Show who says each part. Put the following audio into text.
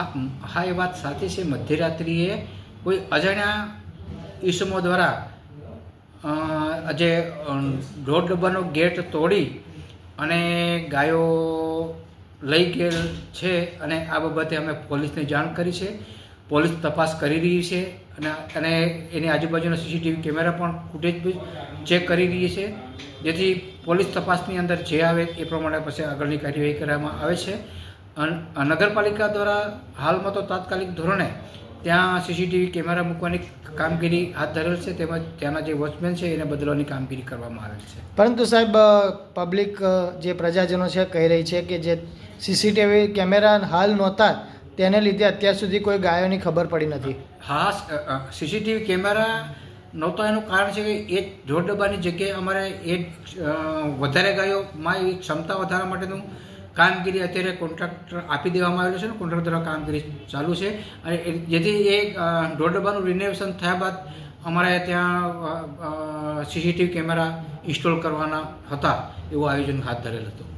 Speaker 1: હા હા એ વાત સાચી છે. મધ્યરાત્રિએ કોઈ અજાણ્યા ઈસમો દ્વારા જે અ, ડબ્બાનો ગેટ તોડી અને ગાયો લઈ ગયેલ છે અને આ બાબતે અમે પોલીસને જાણ કરી છે. પોલીસ તપાસ કરી રહી છે અને અને એની આજુબાજુના સીસીટીવી કેમેરા પણ ફૂટેજ ચેક કરી રહી છે. જેથી પોલીસ તપાસની અંદર જે આવે એ પ્રમાણે પછી આગળની કાર્યવાહી કરવામાં આવે છે. નગરપાલિકા દ્વારા હાલમાં તો તાત્કાલિક ધોરણે ત્યાં સીસીટીવી કેમેરા મૂકવાની કામગીરી હાથ ધરેલ છે તેમજ ત્યાંના જે વોચમેન છે એને બદલવાની કામગીરી કરવામાં આવેલ છે.
Speaker 2: પરંતુ સાહેબ પબ્લિક જે પ્રજાજનો છે કહી રહી છે કે જે સીસીટીવી કેમેરા હાલ નહોતા તેને લીધે અત્યાર સુધી કોઈ ગાયોની ખબર પડી નથી.
Speaker 1: હા સીસીટીવી કેમેરા નહોતો એનું કારણ છે કે એ ઢોર ડબ્બાની જગ્યાએ અમારે એ વધારે ગાયોમાં એ ક્ષમતા વધારવા માટેનું કામગીરી અત્યારે કોન્ટ્રાક્ટર આપી દેવામાં આવેલું છે ને, કોન્ટ્રાક્ટર દ્વારા કામગીરી ચાલુ છે. અને જેથી એ ઢોર ડબ્બાનું રિનોવેશન થયા બાદ અમારે ત્યાં સીસીટીવી કેમેરા ઇન્સ્ટોલ કરવાના હતા, એવું આયોજન હાથ ધરેલ હતું.